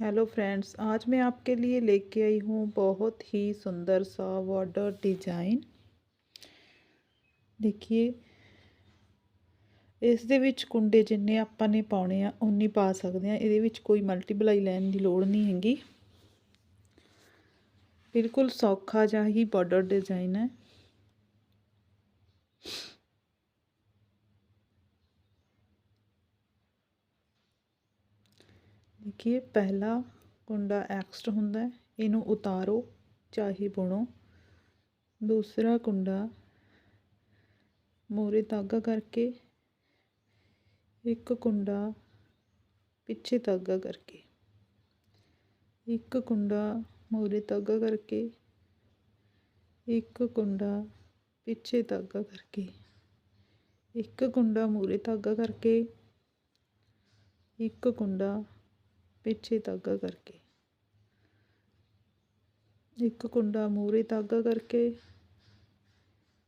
Hello friends आज मैं आपके लिए लेके आई हूँ बहुत ही सुंदर सा बॉर्डर डिजाइन ਦੇਖੀਏ ਇਸ ਦੇ ਵਿੱਚ ਕੁੰਡੇ ਜਿੰਨੇ ਆਪਾਂ ਨੇ ਪਾਉਣੇ ਆ ਉਨੀ ਪਾ ਸਕਦੇ ਆ ਇਹਦੇ ਵਿੱਚ ਕੋਈ ਮਲਟੀਪਲਾਈ ਲੈਣ ਦੀ ਲੋੜ ਨਹੀਂ ਹੈਗੀ ਬਿਲਕੁਲ ਸੌਖਾ ਜਿਹਾ ਹੀ ਬਾਰਡਰ ਡਿਜ਼ਾਈਨ ਹੈ ਦੇਖੀਏ ਪਹਿਲਾ ਕੁੰਡਾ ਐਕਸਟ ਹੁੰਦਾ ਇਹਨੂੰ ਉਤਾਰੋ, ਚਾਹੀ ਬੁਣੋ। ਦੂਸਰਾ ਕੁੰਡਾ ਮੋਰੇ ਧਾਗਾ ਕਰਕੇ, ਇੱਕ ਕੁੰਡਾ ਪਿੱਛੇ ਧਾਗਾ ਕਰਕੇ। ਇੱਕ ਕੁੰਡਾ ਮੋਰੇ ਧਾਗਾ ਕਰਕੇ, ਇੱਕ ਕੁੰਡਾ ਪਿੱਛੇ ਧਾਗਾ ਕਰਕੇ। ਇੱਕ ਕੁੰਡਾ ਮੂਰੇ ਧਾਗਾ ਕਰਕੇ, ਇੱਕ ਕੁੰਡਾ ਪਿੱਛੇ ਧਾਗਾ ਕਰਕੇ। ਇੱਕ ਕੁੰਡਾ ਮੂਰੇ ਧਾਗਾ ਕਰਕੇ,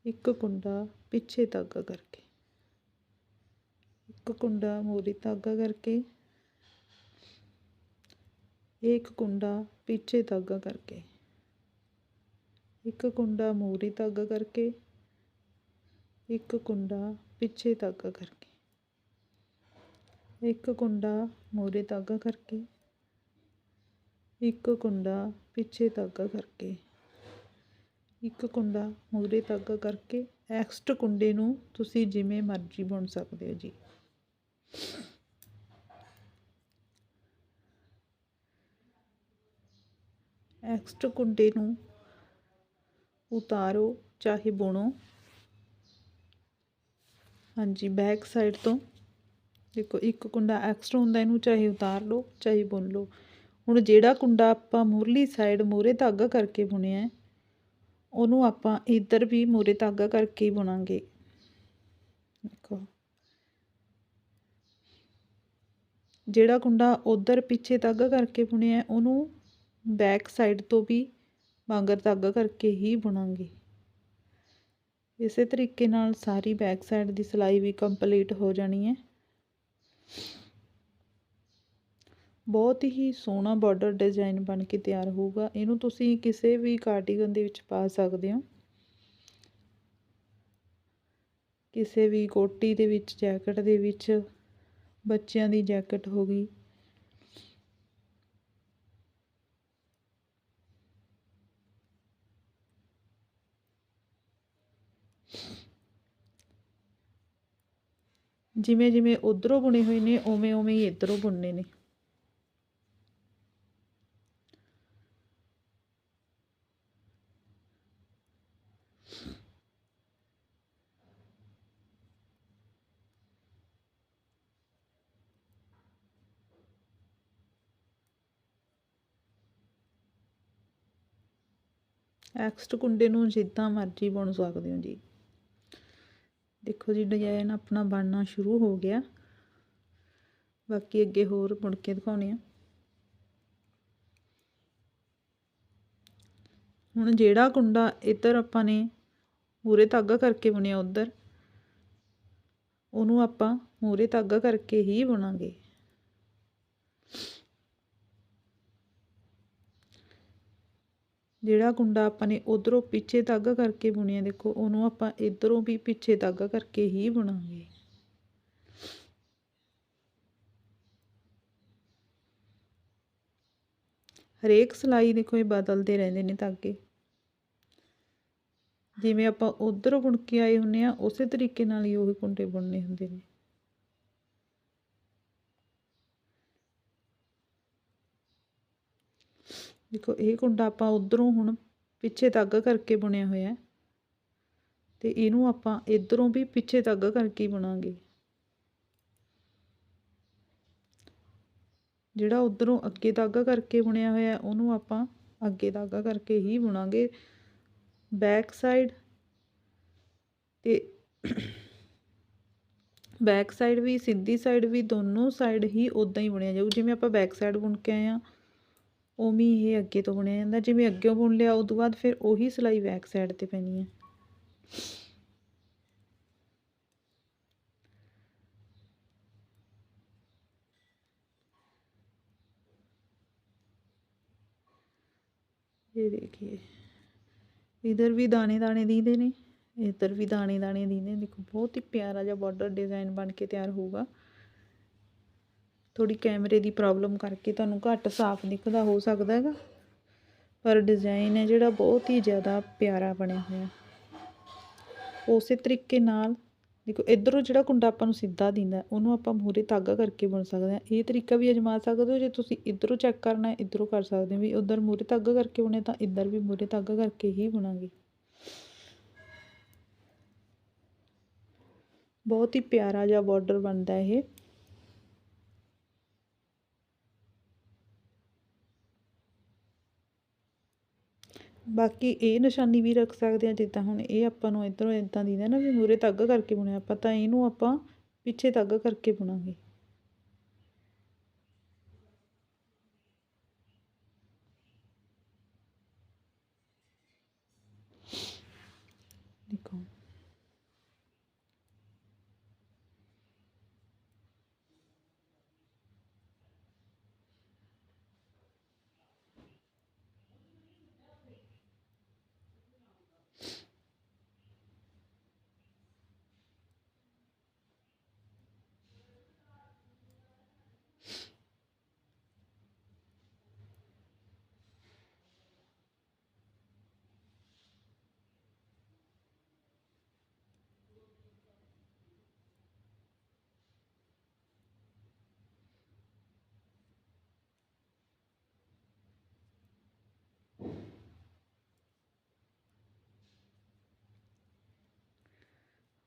ਇੱਕ ਕੁੰਡਾ ਪਿੱਛੇ ਧਾਗਾ ਕਰਕੇ। ਇੱਕ ਕੁੰਡਾ ਮੂਰੇ ਧਾਗਾ ਕਰਕੇ, ਇੱਕ ਕੁੰਡਾ ਪਿੱਛੇ ਧਾਗਾ ਕਰਕੇ। ਇੱਕ ਕੁੰਡਾ ਮੂਰੇ ਧਾਗਾ ਕਰਕੇ, ਇੱਕ ਕੁੰਡਾ ਪਿੱਛੇ ਧਾਗਾ ਕਰਕੇ। ਇੱਕ ਕੁੰਡਾ ਮੂਰੇ ਧਾਗਾ ਕਰਕੇ, ਇੱਕ ਕੁੰਡਾ ਪਿੱਛੇ ਧਾਗਾ ਕਰਕੇ। ਇੱਕ ਕੁੰਡਾ ਮੂਰੇ ਧਾਗਾ ਕਰਕੇ, ਐਕਸਟ ਕੁੰਡੇ ਨੂੰ ਤੁਸੀਂ ਜਿਵੇਂ ਮਰਜ਼ੀ ਬੁਣ ਸਕਦੇ ਹੋ ਜੀ। ਐਕਸਟ ਕੁੰਡੇ ਨੂੰ ਉਤਾਰੋ, ਚਾਹੇ ਬੁਣੋ। ਹਾਂਜੀ, ਬੈਕ ਸਾਈਡ ਤੋਂ ਦੇਖੋ, ਇੱਕ ਕੁੰਡਾ ਐਕਸਟਰਾ ਹੁੰਦਾ, ਇਹਨੂੰ ਚਾਹੇ ਉਤਾਰ ਲਓ, ਚਾਹੇ ਬੁਣ ਲਓ। ਹੁਣ ਜਿਹੜਾ ਕੁੰਡਾ ਆਪਾਂ ਮੂਰਲੀ ਸਾਈਡ ਮੂਰੇ ਧਾਗਾ ਕਰਕੇ ਬੁਣਿਆ ਉਹਨੂੰ ਆਪਾਂ ਇੱਧਰ ਵੀ ਮੂਰੇ ਧਾਗਾ ਕਰਕੇ ਹੀ ਬੁਣਾਂਗੇ। ਦੇਖੋ। ਜਿਹੜਾ ਕੁੰਡਾ ਉਧਰ ਪਿੱਛੇ ਧਾਗਾ ਕਰਕੇ ਬੁਣਿਆ ਉਹਨੂੰ ਬੈਕ ਸਾਈਡ ਤੋਂ ਵੀ ਵਾਂਗਰ ਧਾਗਾ ਕਰਕੇ ਹੀ ਬੁਣਾਂਗੇ। ਇਸੇ ਤਰੀਕੇ ਨਾਲ ਸਾਰੀ ਬੈਕ ਸਾਈਡ ਦੀ ਸਿਲਾਈ ਵੀ ਕੰਪਲੀਟ ਹੋ ਜਾਣੀ ਹੈ। ਬਹੁਤ ਹੀ ਸੋਹਣਾ ਬਾਰਡਰ ਡਿਜ਼ਾਈਨ ਬਣ ਕੇ ਤਿਆਰ ਹੋਊਗਾ। ਇਹਨੂੰ ਤੁਸੀਂ ਕਿਸੇ ਵੀ ਕਾਰਡੀਗਨ ਦੇ ਵਿੱਚ ਪਾ ਸਕਦੇ ਹੋ। ਕਿਸੇ ਵੀ ਕੋਟੀ ਦੇ ਵਿੱਚ ਜੈਕਟ ਦੇ ਵਿੱਚ, ਬੱਚਿਆਂ ਦੀ ਜੈਕਟ ਹੋ ਗਈ। ਜਿਵੇਂ ਜਿਵੇਂ ਉਧਰੋਂ ਬੁਣੇ ਹੋਏ ਨੇ, ਉਵੇਂ ਉਵੇਂ ਹੀ ਇਧਰੋਂ ਬੁਣਨੇ ਨੇ। ਐਕਸਟ ਕੁੰਡੇ ਨੂੰ ਜਿੱਦਾਂ ਮਰਜ਼ੀ ਬੁਣ ਸਕਦੇ ਹੋ ਜੀ। ਦੇਖੋ ਜੀ ਡਿਜ਼ਾਈਨ ਆਪਣਾ ਬਣਨਾ ਸ਼ੁਰੂ ਹੋ ਗਿਆ। ਬਾਕੀ ਅੱਗੇ ਹੋਰ ਮੁੜ ਕੇ ਦਿਖਾਉਣੇ ਆ। ਹੁਣ ਜਿਹੜਾ ਕੁੰਡਾ ਇੱਧਰ ਆਪਾਂ ਨੇ ਮੂਰੇ ਧਾਗਾ ਕਰਕੇ ਬੁਣਿਆ ਉੱਧਰ, ਉਹਨੂੰ ਆਪਾਂ ਮੂਰੇ ਧਾਗਾ ਕਰਕੇ ਹੀ ਬੁਣਾਂਗੇ। ਜਿਹੜਾ ਕੁੰਡਾ ਆਪਾਂ ਨੇ ਉਧਰੋਂ ਪਿੱਛੇ ਧਾਗਾ ਕਰਕੇ ਬੁਣਿਆ, ਦੇਖੋ, ਉਹਨੂੰ ਆਪਾਂ ਇਧਰੋਂ ਵੀ ਪਿੱਛੇ ਧਾਗਾ ਕਰਕੇ ਹੀ ਬੁਣਾਂਗੇ। ਹਰੇਕ ਸਲਾਈ ਦੇਖੋ, ਇਹ ਬਦਲਦੇ ਰਹਿੰਦੇ ਨੇ ਧਾਗੇ। ਜਿਵੇਂ ਆਪਾਂ ਉਧਰੋਂ ਬੁਣ ਕੇ ਆਏ ਹੁੰਨੇ ਆ, ਉਸੇ ਤਰੀਕੇ ਨਾਲ ਹੀ ਉਹ ਕੁੰਡੇ ਬੁਣਨੇ ਹੁੰਦੇ ਨੇ। ਦੇਖੋ, ਇਹ ਕੁੰਡਾ ਆਪਾਂ ਉਧਰੋਂ ਹੁਣ ਪਿੱਛੇ ਧਾਗਾ ਕਰਕੇ ਬੁਣਿਆ ਹੋਇਆ ਤੇ ਇਹਨੂੰ ਆਪਾਂ ਇਧਰੋਂ ਵੀ ਪਿੱਛੇ ਧਾਗਾ ਕਰਕੇ ਹੀ ਬੁਣਾਂਗੇ। ਜਿਹੜਾ ਉਧਰੋਂ ਅੱਗੇ ਧਾਗਾ ਕਰਕੇ ਬੁਣਿਆ ਹੋਇਆ ਉਹਨੂੰ ਆਪਾਂ ਅੱਗੇ ਧਾਗਾ ਕਰਕੇ ਹੀ ਬੁਣਾਂਗੇ। ਬੈਕ ਸਾਈਡ ਤੇ ਬੈਕ ਸਾਈਡ ਵੀ, ਸਿੱਧੀ ਸਾਈਡ ਵੀ, ਦੋਨੋਂ ਸਾਈਡ ਹੀ ਉਦਾਂ ਹੀ ਬੁਣਿਆ ਜਾਊ। ਜਿਵੇਂ ਆਪਾਂ ਬੈਕ ਸਾਈਡ ਬੁਣ ਕੇ ਆਏ ਆ ਉਵੇਂ ਇਹ ਅੱਗੇ ਤੋਂ ਬੁਣਿਆ ਜਾਂਦਾ ਜਿਵੇਂ ਅੱਗੇ ਬੁਣ ਲਿਆ ਉਸ ਤੋਂ ਬਾਅਦ ਫਿਰ ਉਹੀ ਸਿਲਾਈ ਬੈਕ ਸਾਈਡ ਤੇ ਪੈਣੀ ਹੈ ये देखिए इधर भी दाने दाने दीदे ने इधर भी दाने दाने दीदे ने देखो बहुत ही प्यारा ਜਿਹਾ ਬਾਰਡਰ ਡਿਜ਼ਾਈਨ ਬਣ ਕੇ ਤਿਆਰ ਹੋਊਗਾ ਥੋੜੀ ਕੈਮਰੇ ਦੀ ਪ੍ਰੋਬਲਮ ਕਰਕੇ ਤੁਹਾਨੂੰ ਘੱਟ ਸਾਫ਼ ਦਿਖਦਾ ਹੋ ਸਕਦਾ ਹੈਗਾ। ਪਰ ਡਿਜ਼ਾਈਨ ਹੈ ਜਿਹੜਾ ਬਹੁਤ ਹੀ ਜ਼ਿਆਦਾ ਪਿਆਰਾ ਬਣਿਆ ਹੋਇਆ। ਉਸੇ ਤਰੀਕੇ ਨਾਲ ਦੇਖੋ, ਇਧਰੋਂ ਜਿਹੜਾ ਕੁੰਡਾ ਆਪਾਂ ਨੂੰ ਸਿੱਧਾ ਦਿੰਦਾ, ਉਹਨੂੰ ਆਪਾਂ ਮੂਰੇ ਧਾਗਾ ਕਰਕੇ ਬੁਣ ਸਕਦੇ ਹਾਂ। ਇਹ ਤਰੀਕਾ ਵੀ ਅਜਮਾ ਸਕਦੇ ਹੋ, ਜੇ ਤੁਸੀਂ ਇਧਰੋਂ ਚੈੱਕ ਕਰਨਾ ਹੈ, ਇਧਰੋਂ ਕਰ ਸਕਦੇ ਹੋ। ਵੀ ਉਧਰ ਮੂਰੇ ਧਾਗਾ ਕਰਕੇ ਬੁਣੇ, ਤਾਂ ਇੱਧਰ ਵੀ ਮੂਰੇ ਧਾਗਾ ਕਰਕੇ ਹੀ ਬੁਣਾਂਗੇ। ਬਹੁਤ ਹੀ ਪਿਆਰਾ ਜਿਹਾ ਬਾਰਡਰ ਬਣਦਾ ਇਹ। ਬਾਕੀ ਇਹ ਨਿਸ਼ਾਨੀ ਵੀ ਰੱਖ ਸਕਦੇ ਆ ਜਿੱਦਾਂ ਹੁਣ ਇਹ ਆਪਾਂ ਨੂੰ ਇਧਰੋਂ ਇਦਾਂ ਦਿੰਦਾ ਨਾ ਵੀ ਮੂਰੇ ਤੱਗ ਕਰਕੇ ਬੁਣਿਆ, ਆਪਾਂ ਤਾਂ ਇਹਨੂੰ ਆਪਾਂ ਪਿੱਛੇ ਤੱਗ ਕਰਕੇ ਬੁਣਾਂਗੇ ਦੇਖੋ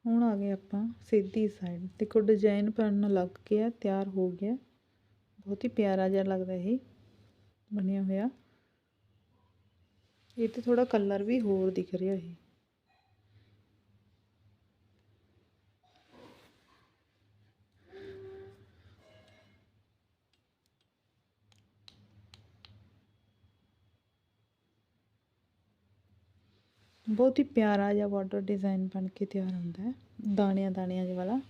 ਹੁਣ ਆ ਗਏ ਆਪਾਂ ਸਿੱਧੀ ਸਾਈਡ ਦੇਖੋ ਡਿਜ਼ਾਈਨ ਬਣਨ ਲੱਗ ਗਿਆ, ਤਿਆਰ ਹੋ ਗਿਆ। ਬਹੁਤ ਹੀ ਪਿਆਰਾ ਜਿਹਾ ਲੱਗਦਾ ਇਹ, ਬਣਿਆ ਹੋਇਆ। ਇਹ ਤੇ ਥੋੜਾ ਕਲਰ ਵੀ ਹੋਰ ਦਿਖ ਰਿਹਾ ਇਹ। ਬਹੁਤ ਹੀ ਪਿਆਰਾ ਜਿਹਾ ਬਾਰਡਰ ਡਿਜ਼ਾਈਨ ਬਣ ਕੇ ਤਿਆਰ ਹੁੰਦਾ ਹੈ ਦਾਣਿਆਂ ਦਾਣਿਆਂ ਜਿਹਾ ਵਾਲਾ।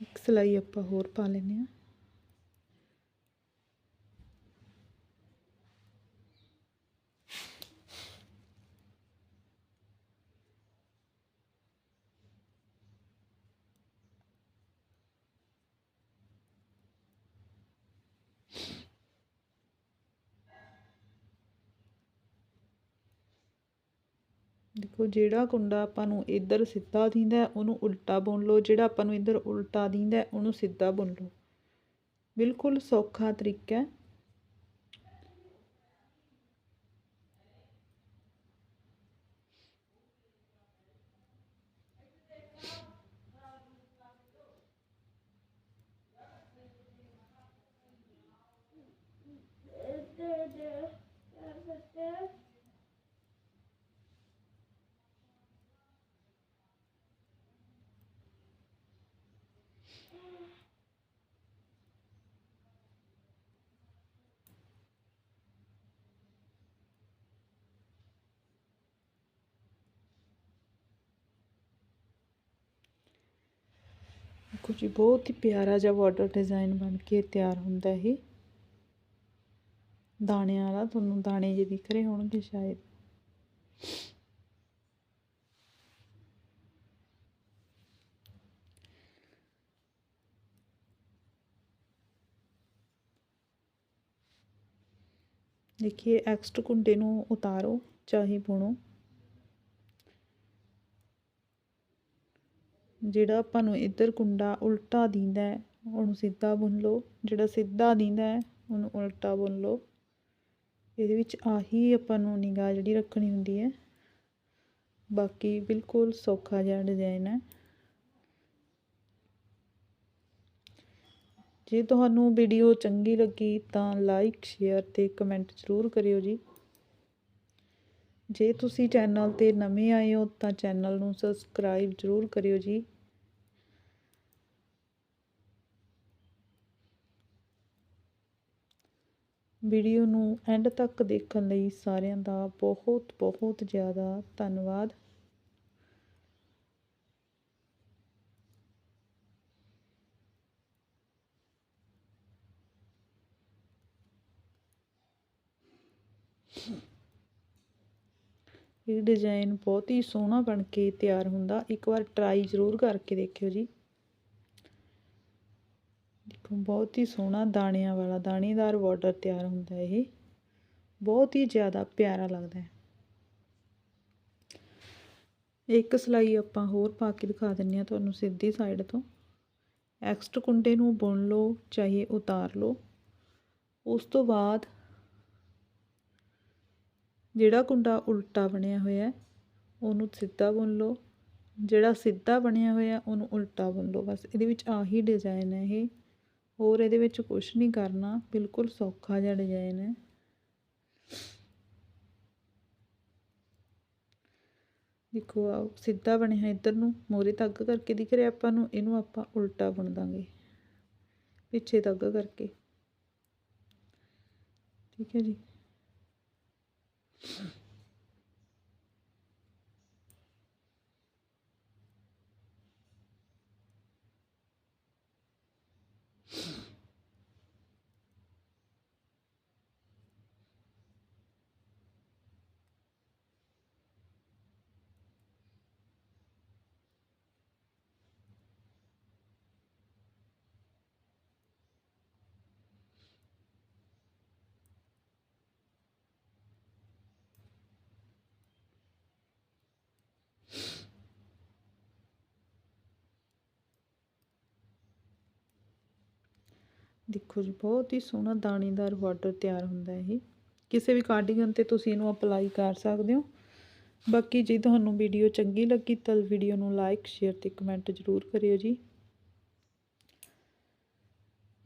ਇੱਕ ਸਲਾਈ ਆਪਾਂ ਹੋਰ ਪਾ ਲੈਂਦੇ ਹਾਂ। ਦੇਖੋ, ਜਿਹੜਾ ਕੁੰਡਾ ਆਪਾਂ ਨੂੰ ਇੱਧਰ ਸਿੱਧਾ ਦਿੰਦਾ ਉਹਨੂੰ ਉਲਟਾ ਬੁਣ ਲਓ। ਜਿਹੜਾ ਆਪਾਂ ਨੂੰ ਇੱਧਰ ਉਲਟਾ ਦਿੰਦਾ ਉਹਨੂੰ ਸਿੱਧਾ ਬੁਣ ਲਓ। ਬਿਲਕੁਲ ਸੌਖਾ ਤਰੀਕਾ ਦੇਖੋ ਜੀ ਬਹੁਤ ਹੀ ਪਿਆਰਾ ਜਿਹਾ ਬਾਰਡਰ ਡਿਜ਼ਾਈਨ ਬਣ ਕੇ ਤਿਆਰ ਹੁੰਦਾ ਇਹ। ਦਾਣਿਆਂ ਵਾਲਾ, ਤੁਹਾਨੂੰ ਦਾਣੇ ਜੇ ਦਿਖ ਰਹੇ ਹੋਣਗੇ ਸ਼ਾਇਦ। ਦੇਖੀਏ ਐਕਸਟ ਕੁੰਡੇ ਨੂੰ ਉਤਾਰੋ, ਚਾਹੇ ਬੁਣੋ। ਜਿਹੜਾ ਆਪਾਂ ਨੂੰ ਇੱਧਰ ਕੁੰਡਾ ਉਲਟਾ ਦਿੰਦਾ ਹੈ, ਉਹਨੂੰ ਸਿੱਧਾ ਬੁਣ ਲਓ। ਜਿਹੜਾ ਸਿੱਧਾ ਦਿੰਦਾ ਹੈ, ਉਹਨੂੰ ਉਲਟਾ ਬੁਣ ਲਓ। ਇਹਦੇ ਵਿੱਚ ਆਹੀ ਆਪਾਂ ਨੂੰ ਨਿਗਾਹ ਜਿਹੜੀ ਰੱਖਣੀ ਹੁੰਦੀ ਹੈ। ਬਾਕੀ ਬਿਲਕੁਲ ਸੌਖਾ ਜਿਹਾ ਡਿਜ਼ਾਈਨ ਹੈ। ਜੇ ਤੁਹਾਨੂੰ ਵੀਡੀਓ ਚੰਗੀ ਲੱਗੀ ਤਾਂ ਲਾਈਕ ਸ਼ੇਅਰ ਤੇ ਕਮੈਂਟ ਜ਼ਰੂਰ ਕਰਿਓ ਜੀ। ਜੇ ਤੁਸੀਂ ਚੈਨਲ ਤੇ ਨਵੇਂ ਆਏ ਹੋ ਤਾਂ ਚੈਨਲ ਨੂੰ ਸਬਸਕ੍ਰਾਈਬ ਜ਼ਰੂਰ ਕਰਿਓ ਜੀ। ਵੀਡੀਓ ਨੂੰ ਐਂਡ ਤੱਕ ਦੇਖਣ ਲਈ ਸਾਰਿਆਂ ਦਾ ਬਹੁਤ ਬਹੁਤ ਜ਼ਿਆਦਾ ਧੰਨਵਾਦ। ਇਹ ਡਿਜ਼ਾਈਨ ਬਹੁਤ ਹੀ ਸੋਹਣਾ ਬਣ ਕੇ ਤਿਆਰ ਹੁੰਦਾ। ਇੱਕ ਵਾਰ ਟਰਾਈ ਜ਼ਰੂਰ ਕਰਕੇ ਦੇਖਿਓ ਜੀ। ਦੇਖੋ ਬਹੁਤ ਹੀ ਸੋਹਣਾ ਦਾਣਿਆਂ ਵਾਲਾ ਦਾਣੇਦਾਰ ਬਾਰਡਰ ਤਿਆਰ ਹੁੰਦਾ ਇਹ। ਬਹੁਤ ਹੀ ਜ਼ਿਆਦਾ ਪਿਆਰਾ ਲੱਗਦਾ ਹੈ। ਇੱਕ ਸਲਾਈ ਆਪਾਂ ਹੋਰ ਪਾ ਕੇ ਦਿਖਾ ਦਿੰਨੇ ਆ ਤੁਹਾਨੂੰ ਸਿੱਧੀ ਸਾਈਡ ਤੋਂ। ਐਕਸਟ ਕੁੰਡੇ ਨੂੰ ਬੁਣ ਲਓ ਚਾਹੇ ਉਤਾਰ ਲਓ। ਉਸ ਤੋਂ ਬਾਅਦ ਜਿਹੜਾ ਕੁੰਡਾ ਉਲਟਾ ਬਣਿਆ ਹੋਇਆ ਹੈ, ਉਹਨੂੰ ਸਿੱਧਾ ਬੁਣ ਲਓ। ਜਿਹੜਾ ਸਿੱਧਾ ਬਣਿਆ ਹੋਇਆ ਉਹਨੂੰ ਉਲਟਾ ਬੁਣ ਲਓ। ਬਸ ਇਹਦੇ ਵਿੱਚ ਆਹੀ ਡਿਜ਼ਾਈਨ ਹੈ ਇਹ। ਹੋਰ ਇਹਦੇ ਵਿੱਚ ਕੁਝ ਨਹੀਂ ਕਰਨਾ, ਬਿਲਕੁਲ ਸੌਖਾ ਜਿਹਾ ਡਿਜ਼ਾਈਨ ਹੈ। ਦੇਖੋ ਆ ਸਿੱਧਾ ਬਣਿਆ ਇੱਧਰ ਨੂੰ, ਮੋਰੇ ਧਾਗਾ ਕਰਕੇ ਦਿਖ ਰਿਹਾ ਆਪਾਂ ਨੂੰ, ਇਹਨੂੰ ਆਪਾਂ ਉਲਟਾ ਬੁਣ ਦਾਂਗੇ। ਪਿੱਛੇ ਧਾਗਾ ਕਰਕੇ। ਠੀਕ ਹੈ ਜੀ। ਦੇਖੋ ਜੀ, ਬਹੁਤ ਹੀ ਸੋਹਣਾ ਦਾਣੇਦਾਰ ਬਾਰਡਰ ਤਿਆਰ ਹੁੰਦਾ ਹੈ ਇਹ। ਕਿਸੇ ਵੀ ਕਾਰਡੀਗਨ ਤੇ ਤੁਸੀਂ ਇਹਨੂੰ ਅਪਲਾਈ ਕਰ ਸਕਦੇ ਹੋ। ਬਾਕੀ ਜੇ ਤੁਹਾਨੂੰ ਵੀਡੀਓ ਚੰਗੀ ਲੱਗੀ ਤਾਂ ਵੀਡੀਓ ਨੂੰ ਲਾਈਕ ਸ਼ੇਅਰ ਤੇ ਕਮੈਂਟ ਜ਼ਰੂਰ ਕਰਿਓ ਜੀ।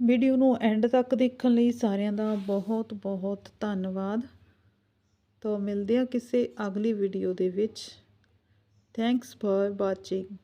ਵੀਡੀਓ ਨੂੰ ਐਂਡ ਤੱਕ ਦੇਖਣ ਲਈ ਸਾਰਿਆਂ ਦਾ ਬਹੁਤ ਬਹੁਤ ਧੰਨਵਾਦ। ਤਾਂ ਮਿਲਦੇ ਆ ਕਿਸੇ ਅਗਲੀ ਵੀਡੀਓ ਦੇ ਵਿੱਚ। Thanks for watching